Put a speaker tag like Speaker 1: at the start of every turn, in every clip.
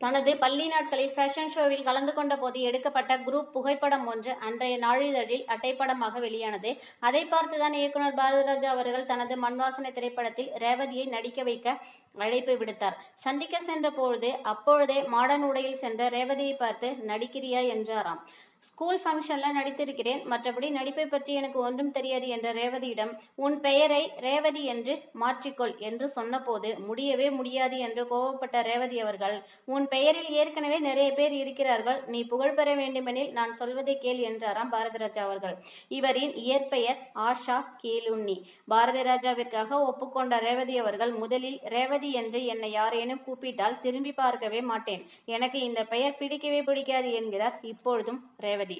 Speaker 1: தனது பள்ளி நாட்களில் ஃபேஷன் ஷோவில் கலந்து கொண்ட போது எடுக்கப்பட்ட குரூப் புகைப்படம் ஒன்று அன்றைய நாளிதழில் அட்டைப்படமாக வெளியானது. அதை பார்த்துதான் இயக்குனர் பாரதிராஜா அவர்கள் தனது மண்வாசனை திரைப்படத்தில் ரேவதியை நடிக்க வைக்க அழைப்பு விடுத்தார். சந்திக்க சென்ற பொழுது அப்பொழுதே மாடர்ன் உடையில் சென்ற ரேவதியை பார்த்து நடிக்கிறியா? என்றாராம். ஸ்கூல் ஃபங்க்ஷன்ல நடித்திருக்கிறேன். மற்றபடி நடிப்பை பற்றி எனக்கு ஒன்றும் தெரியாது என்ற ரேவதியிடம் உன் பெயரை ரேவதி என்று மாற்றிக்கொள் என்று சொன்னபோது முடியவே முடியாது என்று கோபப்பட்ட ரேவதி அவர்கள் உன் பெயரில் ஏற்கனவே நிறைய பேர் இருக்கிறார்கள். நீ புகழ் பெற வேண்டுமெனில் நான் சொல்வதை கேள் என்றாராம் பாரதிராஜா அவர்கள். இவரின் இயற்பெயர் ஆஷா கேலுண்ணி. பாரதிராஜாவிற்காக ஒப்புக்கொண்ட ரேவதி அவர்கள் முதலில் ரேவதி என்று என்னை யாரேனும் கூப்பிட்டால் திரும்பி பார்க்கவே மாட்டேன். எனக்கு இந்த பெயர் பிடிக்கவே பிடிக்காது என்கிறார். இப்பொழுதும் ரேவதி.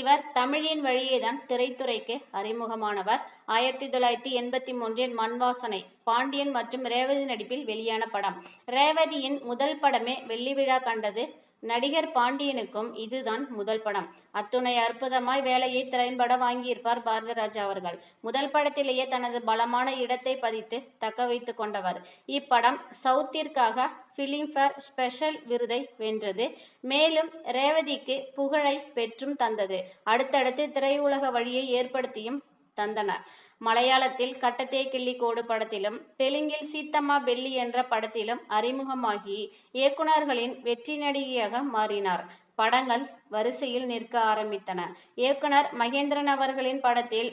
Speaker 1: இவர் தமிழின் வழியேதான் திரைத்துறைக்கு அறிமுகமானவர். ஆயிரத்தி தொள்ளாயிரத்தி எண்பத்தி மூன்றில் மண்வாசனை பாண்டியன் மற்றும் ரேவதி நடிப்பில் வெளியான படம். ரேவதியின் முதல் படமே வெள்ளி விழா கண்டது நடிகர் பாண்டியனுக்கும் இதுதான் முதல் படம். அத்துணை அற்புதமாய் வேலையை திறன்பட வாங்கியிருப்பார் பாரதராஜா அவர்கள். முதல் படத்திலேயே தனது பலமான இடத்தை பதித்து தக்க வைத்து கொண்டவர். இப்படம் சவுத்திற்காக பிலிம்ஃபேர் ஸ்பெஷல் விருதை வென்றது. மேலும் ரேவதிக்கு புகழை பெற்றும் தந்தது. அடுத்தடுத்து திரையுலக வழியை ஏற்படுத்தியும் தந்தன மலையாளத்தில் கட்டத்தே கிள்ளி கோடு படத்திலும் தெலுங்கில் சீத்தம்மா பெல்லி என்ற படத்திலும் அறிமுகமாகி இயக்குனர்களின் வெற்றி நடிகையாக மாறினார். படங்கள் வரிசையில் நிற்க ஆரம்பித்தன. இயக்குனர் மகேந்திரன் அவர்களின் படத்தில்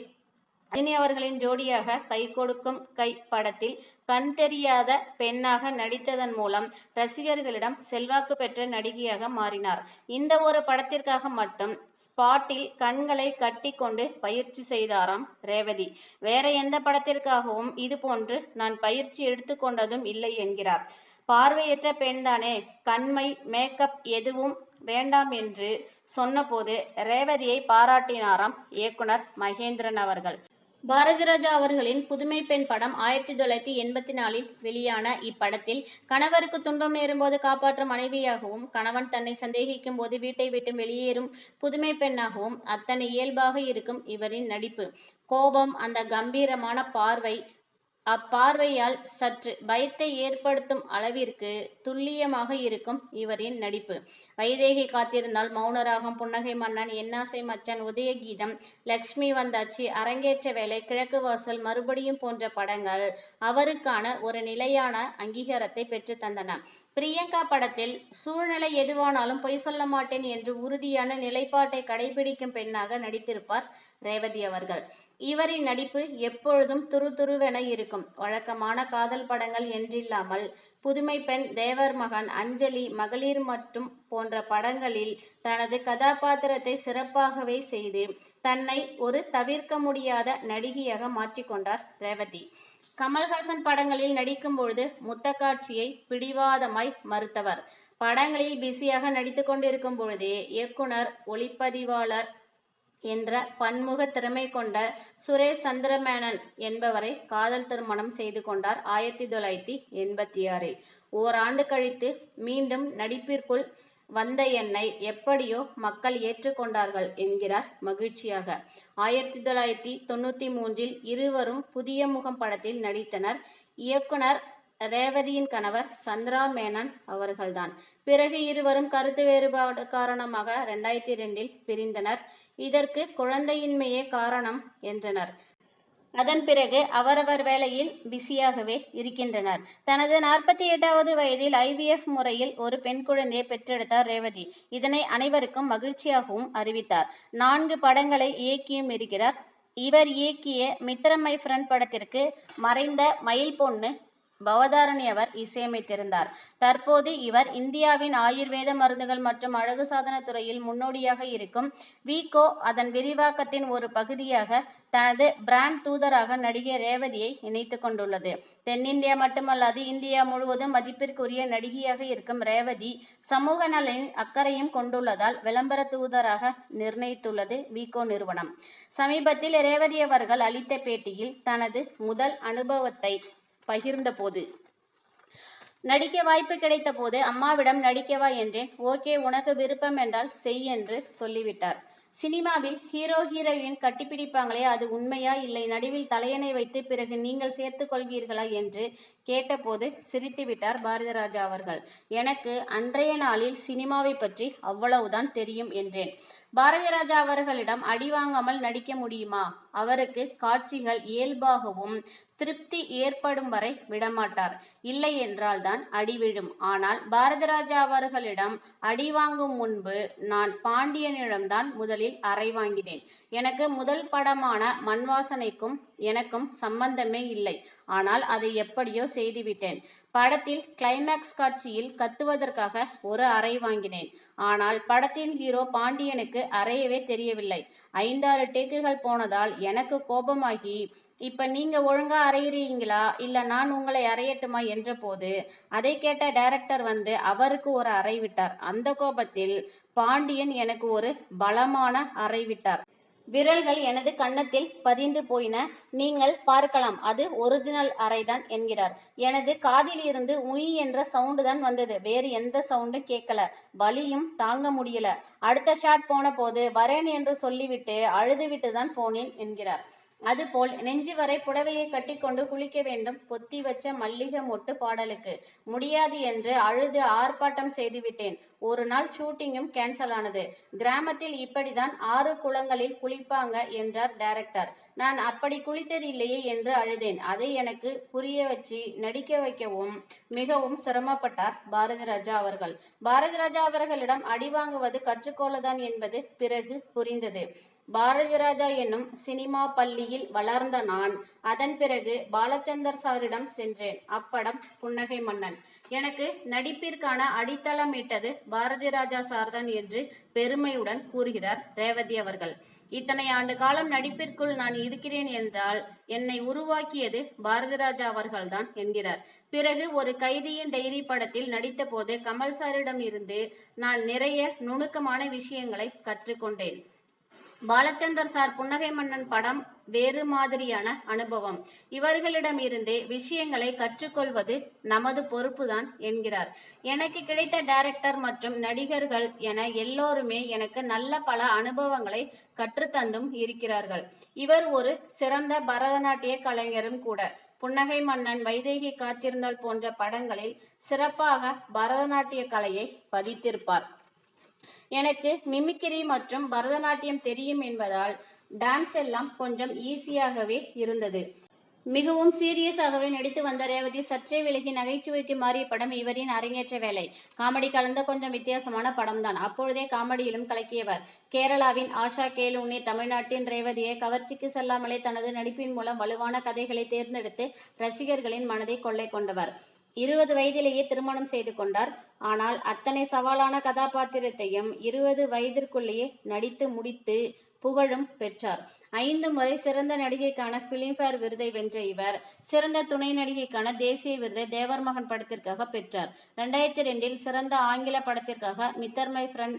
Speaker 1: ரஜினி அவர்களின் ஜோடியாக கை கொடுக்கும் கை படத்தில் கண் தெரியாத பெண்ணாக நடித்ததன் மூலம் ரசிகர்களிடம் செல்வாக்கு பெற்ற நடிகையாக மாறினார். இந்த ஒரு படத்திற்காக மட்டும் ஸ்பாட்டில் கண்களை கட்டி கொண்டு பயிற்சி செய்தாராம் ரேவதி. வேற எந்த படத்திற்காகவும் இது போன்று நான் பயிற்சி எடுத்துக்கொண்டதும் இல்லை என்கிறார். பார்வையற்ற பெண்தானே கண்மை மேக்கப் எதுவும் வேண்டாம் என்று சொன்னபோது ரேவதியை பாராட்டினாராம் இயக்குனர் மகேந்திரன் அவர்கள். பாரதிராஜா அவர்களின் புதுமை பெண் படம் ஆயிரத்தி தொள்ளாயிரத்தி எண்பத்தி நாலில் வெளியான இப்படத்தில் கணவருக்கு துன்பம் நேரும்போது காப்பாற்றும் மனைவியாகவும் கணவன் தன்னை சந்தேகிக்கும் போது வீட்டை விட்டு வெளியேறும் புதுமை பெண்ணாகவும் அத்தனை இயல்பாக இருக்கும் இவரின் நடிப்பு. கோபம் அந்த கம்பீரமான பார்வை அப்பார்வையால் சற்று பயத்தை ஏற்படுத்தும் அளவிற்கு துல்லியமாக இருக்கும் இவரின் நடிப்பு. வைதேகி காத்திருந்தால் மௌனராகம் புன்னகை மன்னன் என்னாசை மச்சன் உதயகீதம் லக்ஷ்மி வந்தாச்சி அரங்கேற்ற வேலை கிழக்கு வாசல் மறுபடியும் போன்ற படங்கள் அவருக்கான ஒரு நிலையான அங்கீகாரத்தை பெற்று தந்தன. பிரியங்கா படத்தில் சூழ்நிலை எதுவானாலும் பொய் சொல்ல மாட்டேன் என்று உறுதியான நிலைப்பாட்டை கடைபிடிக்கும் பெண்ணாக நடித்திருப்பார் ரேவதி அவர்கள். இவரின் நடிப்பு எப்பொழுதும் துருதுருவென இருக்கும். வழக்கமான காதல் படங்கள் என்றில்லாமல் புதுமை பெண் தேவர் மகன் அஞ்சலி மகளிர் மற்றும் போன்ற படங்களில் தனது கதாபாத்திரத்தை சிறப்பாகவே செய்து தன்னை ஒரு தவிர்க்க முடியாத நடிகையாக மாற்றிக்கொண்டார் ரேவதி. கமல்ஹாசன் படங்களில் நடிக்கும் பொழுது முத்த காட்சியை பிடிவாதமாய் மறுத்தவர். படங்களில் பிஸியாக நடித்து கொண்டிருக்கும் பொழுதே இயக்குனர் ஒளிப்பதிவாளர் என்ற பன்முக திறமை கொண்ட சுரேஷ் சந்திரமேனன் என்பவரை காதல் திருமணம் செய்து கொண்டார் ஆயிரத்தி தொள்ளாயிரத்தி எண்பத்தி ஆறில். ஓராண்டு கழித்து மீண்டும் நடிப்பிற்குள் வந்த என்னை எப்படியோ மக்கள் ஏற்றுக்கொண்டார்கள் என்கிறார் மகிழ்ச்சியாக. ஆயிரத்தி தொள்ளாயிரத்தி தொண்ணூற்றி மூன்றில் இருவரும் புதிய முகம் படத்தில் நடித்தனர். இயக்குனர் ரேவதியின் கணவர் சந்திரா மேனன் அவர்கள்தான். பிறகு இருவரும் கருத்து வேறுபாடு காரணமாக ரெண்டாயிரத்தி ரெண்டில் பிரிந்தனர். இதற்கு குழந்தையின்மையே காரணம் என்றனர். அதன் பிறகு அவரவர் வேலையில் பிஸியாகவே இருக்கின்றனர். தனது நாற்பத்தி எட்டாவது வயதில் ஐவிஎஃப் முறையில் ஒரு பெண் குழந்தையை பெற்றெடுத்தார் ரேவதி. இதனை அனைவருக்கும் மகிழ்ச்சியாகவும் அறிவித்தார். நான்கு படங்களை இயக்கியும் இருக்கிறார். இவர் இயக்கிய மித்திரமை ஃப்ரெண்ட் படத்திற்கு மறைந்த மயில் பொண்ணு பவதாரணி அவர் இசையமைத்திருந்தார் தற்போது இவர் இந்தியாவின் ஆயுர்வேத மருந்துகள் மற்றும் அழகு சாதன துறையில் முன்னோடியாக இருக்கும் வீகோ அதன் விரிவாக்கத்தின் ஒரு பகுதியாக தனது பிராண்ட் தூதராக நடிகை ரேவதியை இணைத்து கொண்டுள்ளது. தென்னிந்தியா மட்டுமல்லாது இந்தியா முழுவதும் மதிப்பிற்குரிய நடிகையாக இருக்கும் ரேவதி சமூக நலனின் அக்கறையும் கொண்டுள்ளதால் விளம்பர தூதராக நிர்ணயித்துள்ளது வீகோ நிறுவனம். சமீபத்தில் ரேவதி அவர்கள் அளித்த பேட்டியில் தனது முதல் அனுபவத்தை பகிர்ந்தபோது. நடிக்க வாய்ப்பு கிடைத்த போது அம்மாவிடம் நடிக்கவா என்றேன். ஓகே உனக்கு விருப்பம் என்றால் செய் என்று சொல்லிவிட்டார். சினிமாவில் ஹீரோ ஹீரோயின் கட்டிப்பிடிப்பாங்களே அது உண்மையா இல்லை? நடுவில் தலையணை வைத்து பிறகு நீங்கள் சேர்த்துக் கொள்வீர்களா என்று கேட்டபோது சிரித்துவிட்டார் பாரதிராஜா அவர்கள். எனக்கு அன்றைய நாளில் சினிமாவை பற்றி அவ்வளவுதான் தெரியும் என்றேன். பாரதிராஜா அவர்களிடம் அடி வாங்காமல் நடிக்க முடியுமா? அவருக்கு காட்சிகள் இயல்பாகவும் திருப்தி ஏற்படும் வரை விடமாட்டார். இல்லை என்றால் தான் அடி விழும். ஆனால் பாரதராஜா அவர்களிடம் அடி வாங்கும் முன்பு நான் பாண்டியனிடம்தான் முதலில் அறை வாங்கினேன். எனக்கு முதல் படமான மண்வாசனைக்கும் எனக்கும் சம்பந்தமே இல்லை. ஆனால் அதை எப்படியோ செய்துவிட்டேன். படத்தில் கிளைமேக்ஸ் காட்சியில் கத்துவதற்காக ஒரு அறை வாங்கினேன். ஆனால் படத்தின் ஹீரோ பாண்டியனுக்கு அறையவே தெரியவில்லை. ஐந்தாறு டேக்குகள் போனதால் எனக்கு கோபமாகி இப்போ நீங்கள் ஒழுங்காக அறையிறீங்களா? இல்லை நான் உங்களை அறையட்டுமா? என்ற போது அதை கேட்ட டைரக்டர் வந்து அவருக்கு ஒரு அறை விட்டார். அந்த கோபத்தில் பாண்டியன் எனக்கு ஒரு பலமான அறை விட்டார். விரல்கள் எனது கன்னத்தில் பதிந்து போயின. நீங்கள் பார்க்கலாம் அது ஒரிஜினல் அறைதான் என்கிறார். எனது காதில் இருந்து உய் என்ற சவுண்டு தான் வந்தது. வேறு எந்த சவுண்டும் கேட்கல. வலியும் தாங்க முடியல. அடுத்த ஷாட் போன போது வரேன் என்று சொல்லிவிட்டு அழுதுவிட்டு தான் போனேன் என்கிறார். அதுபோல் நெஞ்சு வரை புடவையை கட்டிக்கொண்டு குளிக்க வேண்டும். பொத்தி வச்ச மல்லிகை மொட்டு பாடலுக்கு. முடியாது என்று அழுது ஆர்ப்பாட்டம் செய்துவிட்டேன் ஒரு நாள் ஷூட்டிங்கும் கேன்சல் ஆனது. கிராமத்தில் இப்படிதான் ஆறு குளங்களில் குளிப்பாங்க என்றார் டைரக்டர் நான் அப்படி குளித்தது இல்லையே என்று அழுதேன். அதை எனக்கு புரிய வச்சு நடிக்க வைக்கவும் மிகவும் சிரமப்பட்டார் பாரதிராஜா அவர்கள். பாரதிராஜா அவர்களிடம் அடி வாங்குவது கற்றுக்கொள்ளதான் என்பது பிறகு புரிந்தது. பாரதிராஜா என்னும் சினிமா பள்ளியில் வளர்ந்த நான். அதன் பிறகு பாலச்சந்தர் சாரிடம் சென்றேன். அப்படம் புன்னகை மன்னன். எனக்கு நடிப்பிற்கான அடித்தளமிட்டது பாரதிராஜா சார்தான் என்று பெருமையுடன் கூறுகிறார் ரேவதி அவர்கள். இத்தனை ஆண்டு காலம் நடிப்பிற்குள் நான் இருக்கிறேன் என்றால் என்னை உருவாக்கியது பாரதிராஜா அவர்கள்தான் என்கிறார். பிறகு ஒரு கைதியின் டைரி படத்தில் நடித்த போது கமல் சாரிடம் இருந்து நான் நிறைய நுணுக்கமான விஷயங்களை கற்றுக்கொண்டேன். பாலச்சந்தர் சார் புன்னகை மன்னன் படம் வேறு மாதிரியான அனுபவம். இவர்களிடம் இருந்தே விஷயங்களை கற்றுக்கொள்வது நமது பொறுப்புதான் என்கிறார். எனக்கு கிடைத்த டைரக்டர் மற்றும் நடிகர்கள் என எல்லோருமே எனக்கு நல்ல பல அனுபவங்களை கற்றுத்தந்தும் இருக்கிறார்கள். இவர் ஒரு சிறந்த பரதநாட்டிய கலைஞரும் கூட. புன்னகை மன்னன் வைதேகி காத்திருந்தால் போன்ற படங்களில் சிறப்பாக பரதநாட்டிய கலையை பதித்திருப்பார். எனக்கு மிமிக்கிரி மற்றும் பரதநாட்டியம் தெரியும் என்பதால் டான்ஸ் எல்லாம் கொஞ்சம் ஈஸியாகவே இருந்தது. மிகவும் சீரியஸாகவே நடித்து வந்த ரேவதி சற்றே விலகி நகைச்சுவைக்கு மாறிய படம் இவரின் அரங்கேற்ற வேலை. காமெடி கலந்த கொஞ்சம் வித்தியாசமான படம் தான் அப்பொழுதே காமெடியிலும் கலக்கியவர். கேரளாவின் ஆஷா கேலுண்ணி தமிழ்நாட்டின் ரேவதியை கவர்ச்சிக்கு செல்லாமலே தனது நடிப்பின் மூலம் வலுவான கதைகளை தேர்ந்தெடுத்து ரசிகர்களின் மனதை கொள்ளை கொண்டவர். இருபது வயதிலேயே திருமணம் செய்து கொண்டார். ஆனால் அத்தனை சவாலான கதாபாத்திரத்தையும் இருபது வயதிற்குள்ளேயே நடித்து முடித்து புகழும் பெற்றார். ஐந்து முறை சிறந்த நடிகைக்கான பிலிம்பேர் விருதை வென்ற இவர் சிறந்த துணை நடிகைக்கான தேசிய விருதை தேவர் மகன் படத்திற்காக பெற்றார். ரெண்டாயிரத்தி ரெண்டில் சிறந்த ஆங்கில படத்திற்காக மித்தர் மை ஃப்ரெண்ட்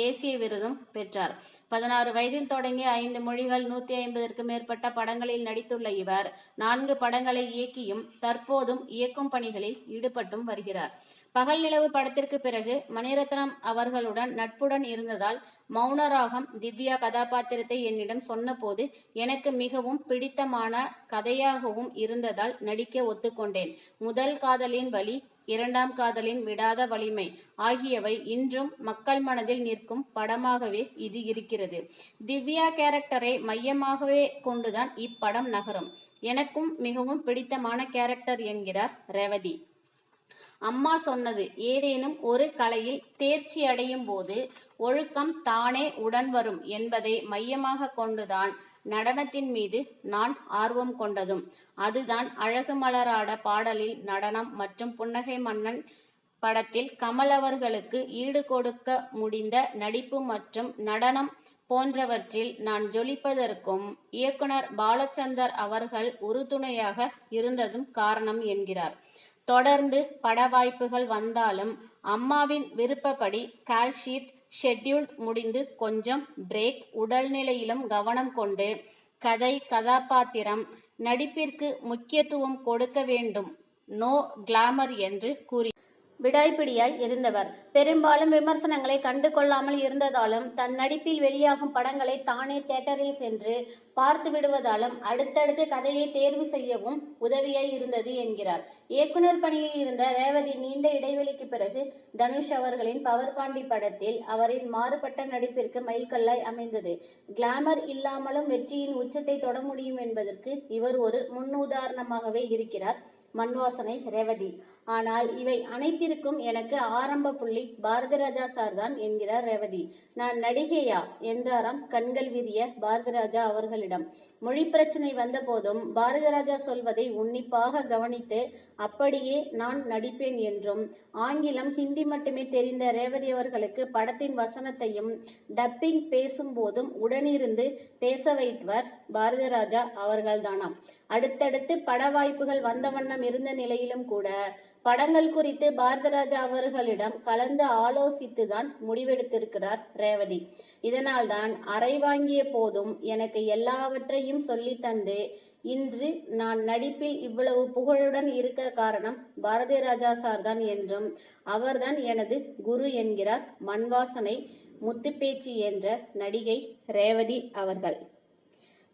Speaker 1: தேசிய விருதும் பெற்றார். பதினாறு வயதில் தொடங்கி ஐந்து மொழிகள் நூத்தி ஐம்பதற்கு மேற்பட்ட படங்களில் நடித்துள்ள இவர் நான்கு படங்களை இயக்கியும் தற்போதும் இயக்கும் பணிகளில் ஈடுபட்டும் வருகிறார். பகல் நிலவு படத்திற்கு பிறகு மணிரத்னம் அவர்களுடன் நட்புடன் இருந்ததால் மௌனராகம் திவ்யா கதாபாத்திரத்தை என்னிடம் சொன்னபோது எனக்கு மிகவும் பிடித்தமான கதையாகவும் இருந்ததால் நடிக்க ஒத்துக்கொண்டேன். முதல் காதலின் வழி இரண்டாம் காதலின் விடாத வலிமை ஆகியவை இன்றும் மக்கள் மனதில் நிற்கும் படமாகவே இது இருக்கிறது. திவ்யா கேரக்டரை மையமாகவே கொண்டுதான் இப்படம் நகரும். எனக்கும் மிகவும் பிடித்தமான கேரக்டர் என்கிறார் ரேவதி. அம்மா சொன்னது ஏதேனும் ஒரு கலையில் தேர்ச்சி அடையும் போது ஒழுக்கம் தானே உடன் வரும் என்பதை மையமாக கொண்டுதான் நடனத்தின் மீது நான் ஆர்வம் கொண்டதும் அதுதான் அழகு மலராட பாடலில் நடனம் மற்றும் புன்னகை மன்னன் படத்தில் கமல் அவர்களுக்கு ஈடு கொடுக்க முடிந்த நடிப்பு மற்றும் நடனம் போன்றவற்றில் நான் ஜொலிப்பதற்கும் இயக்குனர் பாலச்சந்தர் அவர்கள் உறுதுணையாக இருந்ததும் காரணம் என்கிறார். தொடர்ந்து பட வாய்ப்புகள் வந்தாலும் அம்மாவின் விருப்பப்படி கால்ஷீட் ஷெட்யூல் முடிந்து கொஞ்சம் பிரேக். உடல்நிலையிலும் கவனம் கொண்டு கதை கதாபாத்திரம் நடிப்பிற்கு முக்கியத்துவம் கொடுக்க வேண்டும். நோ கிளாமர் என்று கூறி விடாய்பிடியாய் இருந்தவர். பெரும்பாலும் விமர்சனங்களை கண்டு கொள்ளாமல் இருந்ததாலும் தன் நடிப்பில் வெளியாகும் படங்களை தானே தேட்டரில் சென்று பார்த்து விடுவதாலும் அடுத்தடுத்து கதையை தேர்வு செய்யவும் உதவியாய் இருந்தது என்கிறார். இயக்குனர் பணியில் இருந்த ரேவதி நீண்ட இடைவெளிக்கு பிறகு தனுஷ் அவர்களின் பவர் பாண்டி படத்தில் அவரின் மாறுபட்ட நடிப்பிற்கு மைல்கல்லாய் அமைந்தது. கிளாமர் இல்லாமலும் வெற்றியின் உச்சத்தை தொட முடியும் என்பதற்கு இவர் ஒரு முன்னுதாரணமாகவே இருக்கிறார். மண்வாசனை ரேவதி. ஆனால் இவை அனைத்திற்கும் எனக்கு ஆரம்ப புள்ளி பாரதிராஜா சார் தான் என்கிறார் ரேவதி. நான் நடிகையா? என்றாராம் கண்கள் விரிய பாரதிராஜா அவர்களிடம். மொழி பிரச்சனை வந்த போதும் பாரதிராஜா சொல்வதை உன்னிப்பாக கவனித்து அப்படியே நான் நடிப்பேன் என்றும் ஆங்கிலம் ஹிந்தி மட்டுமே தெரிந்த ரேவதி அவர்களுக்கு படத்தின் வசனத்தையும் டப்பிங் பேசும் போதும் உடனிருந்து பேச வைத்தவர் பாரதிராஜா அவர்கள்தானாம். அடுத்தடுத்து பட வாய்ப்புகள் வந்த வண்ணம் இருந்த நிலையிலும் கூட படங்கள் குறித்து பாரதராஜா அவர்களிடம் கலந்து ஆலோசித்து தான் முடிவெடுத்திருக்கிறார் ரேவதி. இதனால்தான் அறை வாங்கிய போதும் எனக்கு எல்லாவற்றையும் சொல்லி தந்து இன்று நான் நடிப்பில் இவ்வளவு புகழுடன் இருக்க காரணம் பாரதி ராஜா சார்தான் என்றும் அவர்தான் எனது குரு என்கிறார் மண்வாசனை முத்துப்பேச்சி என்ற நடிகை ரேவதி அவர்கள்.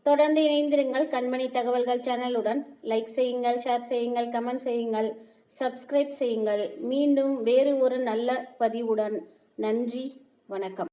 Speaker 1: தொடர்ந்து இணைந்திருங்கள் கண்மணி தகவல்கள் சேனலுடன். லைக் செய்யுங்கள் ஷேர் செய்யுங்கள் கமெண்ட் செய்யுங்கள். சப்ஸ்கிரைப் செய்யுங்கள். மீண்டும் வேறு ஒரு நல்ல பதிவுடன். நன்றி. வணக்கம்.